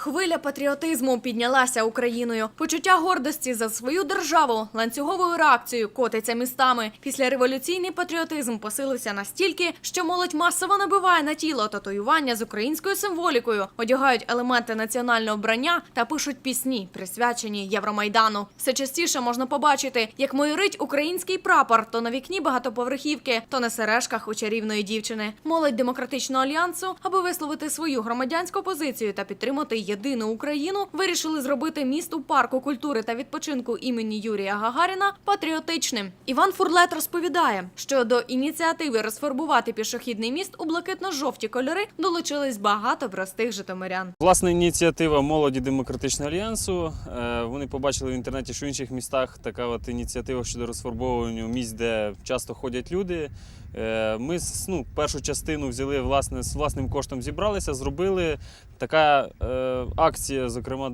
Хвиля патріотизму піднялася Україною. Почуття гордості за свою державу ланцюговою реакцією котиться містами. Післяреволюційний патріотизм посилився настільки, що молодь масово набиває на тіло татуювання з українською символікою, одягають елементи національного вбрання та пишуть пісні, присвячені Євромайдану. Все частіше можна побачити, як майорить український прапор то на вікні багатоповерхівки, то на сережках у чарівної дівчини. Молодь демократичного альянсу, аби висловити свою громадянську позицію та підтримати єдину Україну, вирішили зробити міст у парку культури та відпочинку імені Юрія Гагаріна патріотичним. Іван Фурлет розповідає, що до ініціативи розфарбувати пішохідний міст у блакитно-жовті кольори долучились багато простих житомирян. Власне, ініціатива молоді демократичного альянсу. Е, Вони побачили в інтернеті, що в інших містах така от ініціатива щодо розфарбовування місць, де часто ходять люди. Е, Ми ну, першу частину взяли власне з власним коштом, зібралися, зробили. Така е, акція, зокрема,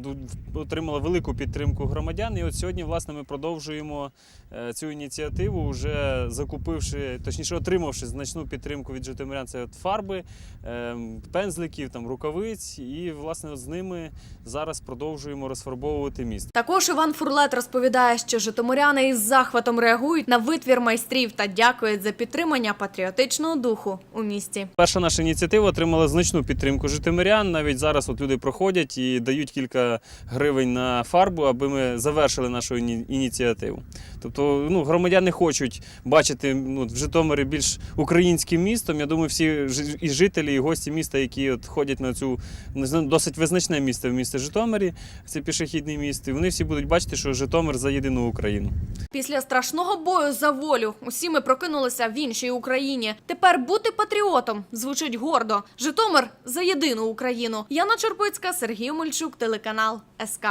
отримала велику підтримку громадян. І от сьогодні, власне, ми продовжуємо е, цю ініціативу, вже закупивши, точніше, отримавши значну підтримку від житомирян. Це от фарби, е, пензликів, там рукавиць, і власне от з ними зараз продовжуємо розфарбовувати міст. Також Іван Фурлет розповідає, що житомиряни із захватом реагують на витвір майстрів та дякують за підтримання патріотичного духу у місті. Перша наша ініціатива отримала значну підтримку житомирян. Навіть зараз от люди проходять і дають кілька гривень на фарбу, аби ми завершили нашу ініціативу. Тобто, ну, громадяни хочуть бачити ну, в Житомирі більш українським містом. Я думаю, всі і жителі, і гості міста, які от ходять на цю досить визначне місце в місті Житомирі, це пішохідний міст, і вони всі будуть бачити, що Житомир за єдину Україну. Після страшного бою за волю усі ми прокинулися в іншій Україні. Тепер бути патріотом звучить гордо. Житомир за єдину Україну. Яна Чорпицька, Сергій Мельчук, телеканал СК.